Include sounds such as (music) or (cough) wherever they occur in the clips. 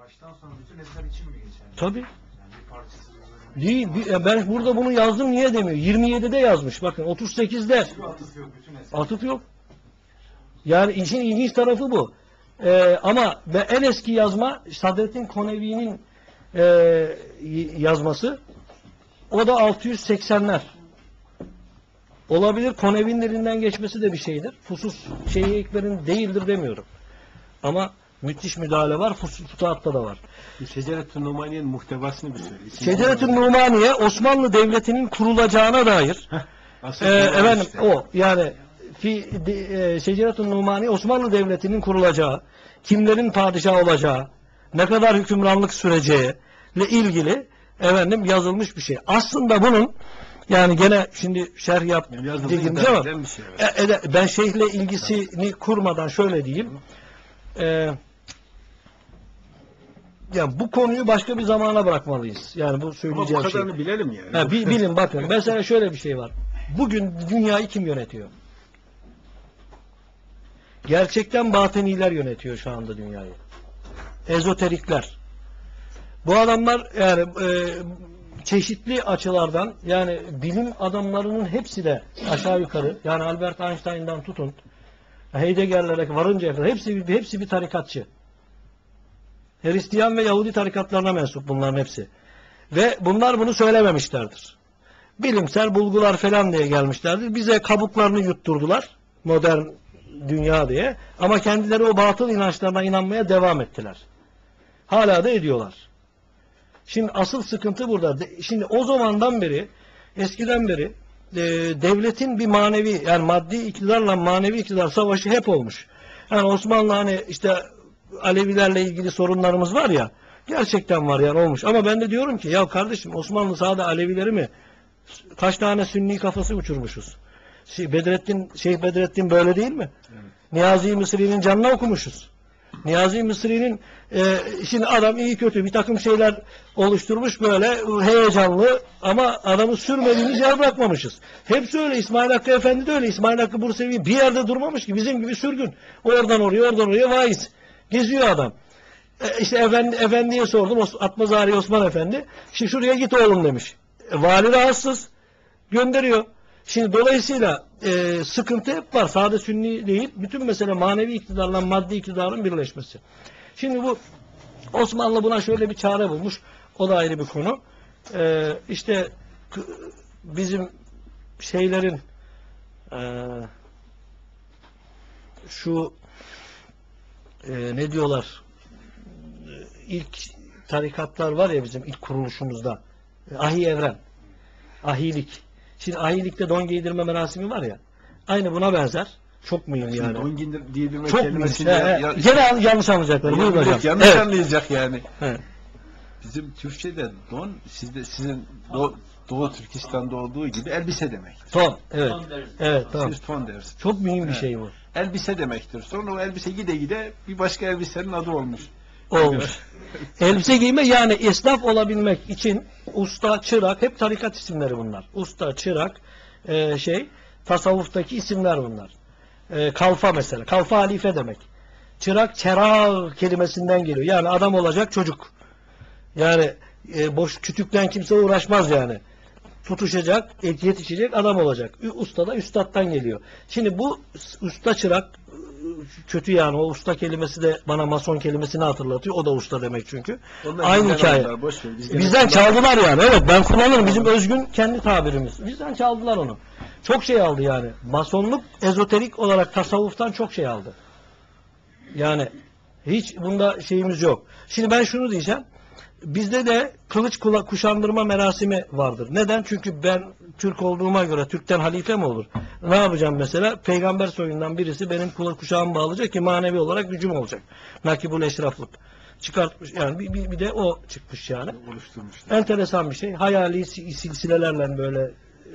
Baştan sona bütün eser için mi geçerli? Tabii. Yani bir parçası Değil. bir- e, Ben burada bunu yazdım niye demiyor? 27'de yazmış. Bakın 38'de Hiçbir atıf yok bütün eser. atıf yok. Yani işin ilginç tarafı bu. Ee, ama en eski yazma Sadrettin Konevi'nin e, yazması. O da 680'ler. Olabilir Konevi'nin elinden geçmesi de bir şeydir. Fusus şeyi ekberin değildir demiyorum. Ama müthiş müdahale var. Futuhat'ta da var. Şeceretün Numaniye'nin muhtevasını bir söyle. İsim Şeceretün Numaniye Osmanlı Devleti'nin kurulacağına dair var efendim işte. o yani fi de, e, Şeceretun Numani Osmanlı Devleti'nin kurulacağı, kimlerin padişah olacağı, ne kadar hükümranlık süreceği ile ilgili efendim yazılmış bir şey. Aslında bunun yani gene şimdi şerh yap Yani iddia ama şey. evet. e, e, ben şeyhle ilgisini kurmadan şöyle diyeyim. E, ya bu konuyu başka bir zamana bırakmalıyız. Yani bu Ama bu söyleyeceğim şey. kadarını bilelim yani. Ha, bi- bilin bakın. Mesela şöyle bir şey var. Bugün dünyayı kim yönetiyor? Gerçekten batıniler yönetiyor şu anda dünyayı. Ezoterikler. Bu adamlar yani e, çeşitli açılardan yani bilim adamlarının hepsi de aşağı yukarı yani Albert Einstein'dan tutun Heidegger'lere varıncaya kadar hepsi hepsi bir tarikatçı. Hristiyan ve Yahudi tarikatlarına mensup bunların hepsi. Ve bunlar bunu söylememişlerdir. Bilimsel bulgular falan diye gelmişlerdir. Bize kabuklarını yutturdular. Modern dünya diye. Ama kendileri o batıl inançlarına inanmaya devam ettiler. Hala da ediyorlar. Şimdi asıl sıkıntı burada. Şimdi o zamandan beri, eskiden beri e, devletin bir manevi, yani maddi iktidarla manevi iktidar savaşı hep olmuş. Yani Osmanlı hani işte Alevilerle ilgili sorunlarımız var ya, gerçekten var yani olmuş. Ama ben de diyorum ki ya kardeşim Osmanlı sağda Alevileri mi? Kaç tane Sünni kafası uçurmuşuz? Şey, Bedrettin, Şeyh Bedrettin böyle değil mi? Niyazi Mısri'nin canına okumuşuz. Niyazi Mısri'nin e, şimdi adam iyi kötü bir takım şeyler oluşturmuş böyle heyecanlı ama adamı sürmediğimiz yer bırakmamışız. Hepsi öyle. İsmail Hakkı Efendi de öyle. İsmail Hakkı Bursevi bir yerde durmamış ki bizim gibi sürgün. Oradan oraya oradan oraya vaiz. Geziyor adam. E, işte efendi, efendiye sordum. Atmazari Osman Efendi. Şimdi şuraya git oğlum demiş. E, vali rahatsız. Gönderiyor. Şimdi dolayısıyla e, sıkıntı hep var. Sade sünni değil. Bütün mesele manevi iktidarla maddi iktidarın birleşmesi. Şimdi bu Osmanlı buna şöyle bir çare bulmuş. O da ayrı bir konu. E, işte bizim şeylerin e, şu e, ne diyorlar? E, ilk tarikatlar var ya bizim ilk kuruluşumuzda. E, ahi evren. Ahilik. Şimdi ahilikte don giydirme merasimi var ya aynı buna benzer. Çok mühim yani. don bir çok mühim. kelimesini He, ya, ya, gene yan- yanlış anlayacaklar. Millet hocam. yanlış Evet. anlayacak yani. Evet. Bizim Türkçe'de don sizde sizin Doğu, Doğu Türkistan'da olduğu gibi elbise demek. Ton evet. Evet tamam Siz ton dersin. çok mühim bir Evet. şey bu Elbise demektir. Sonra o elbise gide gide bir başka elbisenin adı olmuş. olmuş. (laughs) Elbise giyme yani esnaf olabilmek için usta çırak hep tarikat isimleri bunlar. Usta çırak e, şey tasavvuftaki isimler bunlar. E, kalfa mesela. Kalfa halife demek. Çırak çerağ kelimesinden geliyor. Yani adam olacak çocuk. Yani e, boş kütükten kimse uğraşmaz yani tutuşacak, et- yetişecek adam olacak. Usta da üstattan geliyor. Şimdi bu usta çırak ı, kötü yani o usta kelimesi de bana mason kelimesini hatırlatıyor. O da usta demek çünkü. Onlar Aynı hikaye. boş ver. Biz Bizden çaldılar yani. Evet ben kullanırım. Bizim özgün kendi tabirimiz. Bizden çaldılar onu. Çok şey aldı yani. Masonluk ezoterik olarak tasavvuftan çok şey aldı. Yani hiç bunda şeyimiz yok. Şimdi ben şunu diyeceğim. Bizde de kılıç kula- kuşandırma merasimi vardır. Neden? Çünkü ben Türk olduğuma göre Türk'ten halife mi olur? Ne yapacağım mesela? Peygamber soyundan birisi benim kula kuşağımı bağlayacak ki manevi olarak gücüm olacak. Nakibul eşraflık. Çıkartmış yani bir, bir, bir de o çıkmış yani. oluşturmuşlar. Enteresan bir şey. Hayali si- silsilelerle böyle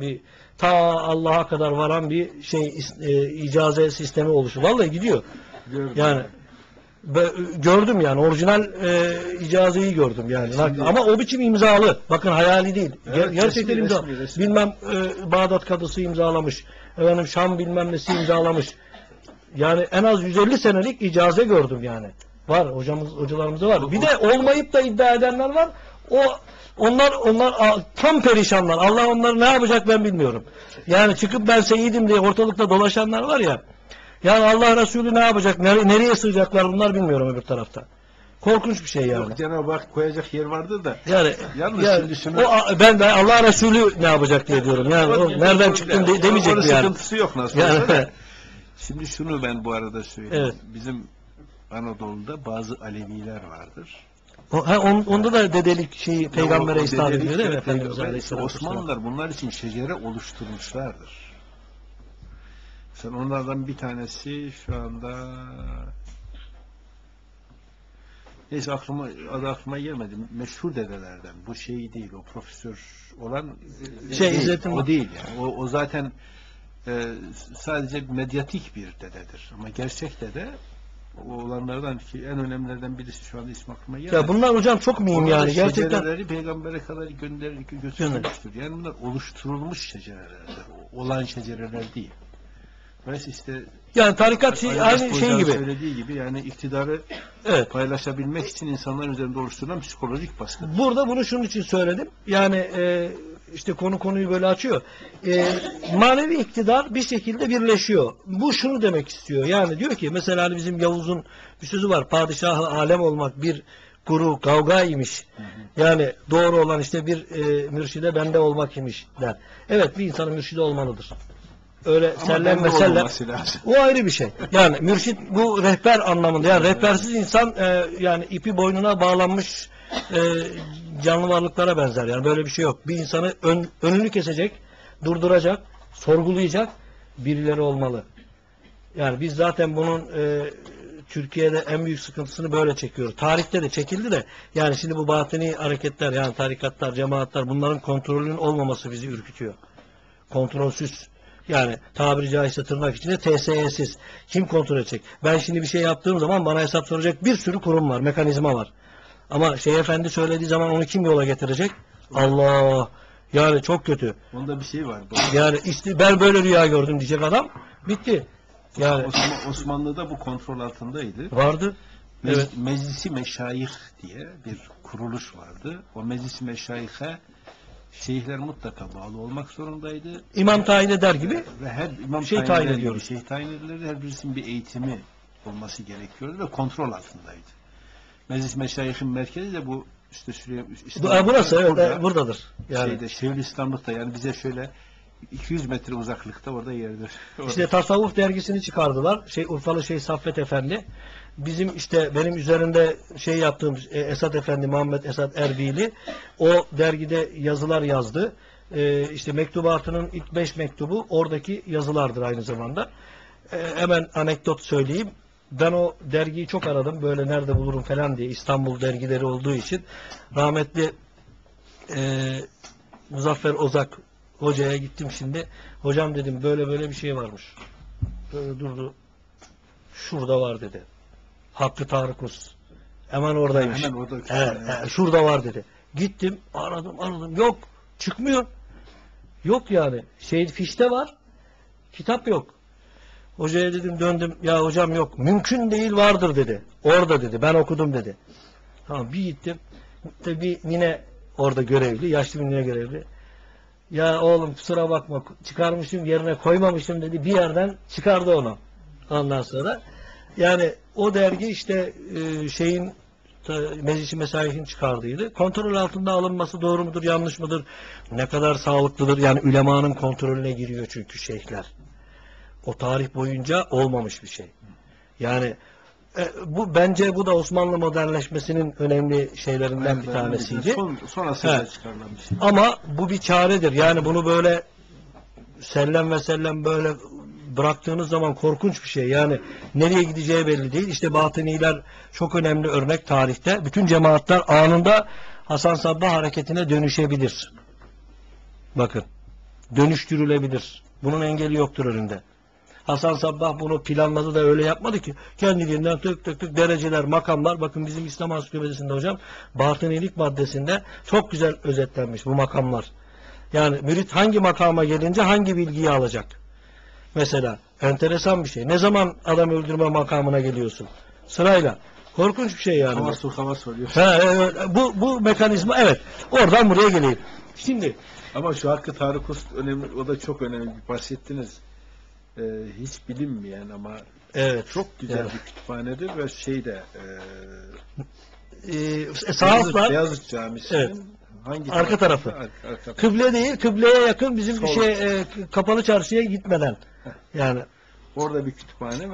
bir ta Allah'a kadar varan bir şey e, icaze sistemi oluşu. Vallahi gidiyor. Gördüm. Yani gördüm yani orijinal e, icazeyi gördüm yani. Şimdi- Ama o biçim imzalı. Bakın hayali değil. Evet, Ger- gerçekten resmi, imza. resmi, resmi. Bilmem e, Bağdat kadısı imzalamış. Efendim Şam bilmem nesi imzalamış. Yani en az 150 senelik icaze gördüm yani. Var hocamız hocalarımız var. Bir de olmayıp da iddia edenler var. O onlar onlar tam perişanlar. Allah onları ne yapacak ben bilmiyorum. Yani çıkıp ben seyyidim diye ortalıkta dolaşanlar var ya. Yani Allah Resulü ne yapacak? Nereye, nereye sığacaklar bunlar bilmiyorum öbür tarafta. Korkunç bir şey yani. Yok Cenab-ı Hak koyacak yer vardır da. Yani, Yalnız yani şimdi şunu- o, ben de Allah Resulü ne yapacak diye diyorum. Yani o, nereden çıktın de, demeyecek Onun mi yani? sıkıntısı yok nasıl Yani- olsa. (laughs) Şimdi şunu ben bu arada söyleyeyim. Evet. Bizim Anadolu'da bazı Aleviler vardır. O, ha, on- onda da dedelik şeyi peygambere dedelik ediyor değil mi? peygamber-. Osmanlılar bunlar için şecere oluşturmuşlardır. Sen onlardan bir tanesi şu anda Neyse aklıma adı aklıma gelmedi. Meşhur dedelerden. Bu şey değil. O profesör olan Şey, değil. İzzettin- o değil yani. O, o zaten e, sadece medyatik bir dededir. Ama gerçek dede o olanlardan ki en önemlilerden birisi şu anda ismi aklıma gelmedi. Ya bunlar hocam çok mühim da yani gerçekten. Şecereleri peygambere kadar gönderir, götürmüştür. Yani bunlar oluşturulmuş şecerelerdir. Olan şecereler değil. Dolayısıyla işte Yani tarikat şey, aynı şey gibi. söylediği gibi yani iktidarı Evet. paylaşabilmek için insanların üzerinde oluşturulan psikolojik baskı. Burada bunu şunun için söyledim. Yani e, işte konu konuyu böyle açıyor. E, manevi iktidar bir şekilde birleşiyor. Bu şunu demek istiyor. Yani diyor ki mesela hani bizim Yavuz'un bir sözü var. Padişahı alem olmak bir kuru kavga imiş. Yani doğru olan işte bir e, mürşide bende olmak imiş der. Evet bir insanın mürşidi olmalıdır. Öyle olmaması lazım. O ayrı bir şey. Yani mürşit bu rehber anlamında. Yani rehbersiz insan e, yani ipi boynuna bağlanmış e, canlı varlıklara benzer. Yani böyle bir şey yok. Bir insanı ön- önünü kesecek, durduracak, sorgulayacak birileri olmalı. Yani biz zaten bunun e, Türkiye'de en büyük sıkıntısını böyle çekiyoruz. Tarihte de çekildi de yani şimdi bu batini hareketler yani tarikatlar, cemaatler bunların kontrolünün olmaması bizi ürkütüyor. Kontrolsüz. Yani tabiri caizse tırnak içinde TSE'siz. Kim kontrol edecek? Ben şimdi bir şey yaptığım zaman bana hesap soracak bir sürü kurum var, mekanizma var. Ama şey efendi söylediği zaman onu kim yola getirecek? Allah! Yani çok kötü. Onda bir şey var. Bu- Yani işte ben böyle rüya gördüm diyecek adam. Bitti. Yani Osman- Osmanlı'da bu kontrol altındaydı. vardı. Mec- Evet. Meclisi Meşayih diye bir kuruluş vardı. O Meclisi Meşayih'e şeyhler mutlaka bağlı olmak zorundaydı. İmam tayin eder gibi Ve her imam Şey tayin tayin ediyoruz. Şeyh tayin edilirdi. Her birisinin bir eğitimi olması gerekiyordu ve kontrol altındaydı. Meclis Meşayih'in merkezi de bu işte şuraya Bu- İstanbul'da, burası evet, burada, e, buradadır. Yani şeyde Şeyhülislamlık'ta yani bize şöyle 200 metre uzaklıkta orada yerdir. Orada. İşte tasavvuf dergisini çıkardılar. Şey Urfalı şey Saffet Efendi. Bizim işte benim üzerinde şey yaptığım e, Esat Efendi Muhammed Esat Erbili o dergide yazılar yazdı. E, işte mektubatının ilk beş mektubu oradaki yazılardır aynı zamanda. E, hemen anekdot söyleyeyim. Ben o dergiyi çok aradım. Böyle nerede bulurum falan diye İstanbul dergileri olduğu için. Rahmetli e, Muzaffer Ozak hocaya gittim şimdi. Hocam dedim böyle böyle bir şey varmış. Böyle durdu. Şurada var dedi. Hakkı Tarıkus. Hemen oradaymış. Hemen orada. Evet, evet, şurada var dedi. Gittim, aradım, aradım. Yok, çıkmıyor. Yok yani. Şey fişte var. Kitap yok. Hocaya dedim döndüm. Ya hocam yok. Mümkün değil vardır dedi. Orada dedi. Ben okudum dedi. Tamam bir gittim. Tabii yine orada görevli. Yaşlı bir nine görevli. Ya oğlum kusura bakma çıkarmışım yerine koymamışım dedi. Bir yerden çıkardı onu. Ondan sonra yani o dergi işte e, şeyin ta- Meclisi Mesaih'in çıkardığıydı. Kontrol altında alınması doğru mudur, yanlış mıdır? Ne kadar sağlıklıdır? Yani ülemanın kontrolüne giriyor çünkü şeyhler. O tarih boyunca olmamış bir şey. Yani e, bu bence bu da Osmanlı modernleşmesinin önemli şeylerinden bir tanesiydi. Son, son asırda Evet. çıkarılan bir şey. Ama bu bir çaredir. Yani bunu böyle sellem ve sellem böyle bıraktığınız zaman korkunç bir şey. Yani nereye gideceği belli değil. İşte batıniler çok önemli örnek tarihte. Bütün cemaatler anında Hasan Sabbah hareketine dönüşebilir. Bakın. Dönüştürülebilir. Bunun engeli yoktur önünde. Hasan Sabbah bunu planladı da öyle yapmadı ki. Kendiliğinden tık tık tık dereceler, makamlar. Bakın bizim İslam Ansiklopedisi'nde hocam batınilik maddesinde çok güzel özetlenmiş bu makamlar. Yani mürit hangi makama gelince hangi bilgiyi alacak? Mesela enteresan bir şey. Ne zaman adam öldürme makamına geliyorsun? Sırayla. Korkunç bir şey yani. Hava bu. su hava soruyor. Ha, evet, bu bu mekanizma evet. Oradan buraya geleyim. Şimdi Ama şu Hakkı Tarık Ust önemli, o da çok önemli. Bahsettiniz. Ee, hiç bilinmeyen ama evet çok güzel Evet. bir kütüphanedir ve şey de e, Ee, sağ Beyazıt, Camisi'nin Evet. hangi Arka tarafı. Arka, arka tarafı. kıble değil, kıbleye yakın bizim bir Sol. şey e, kapalı çarşıya gitmeden. Yani Orada bir kütüphane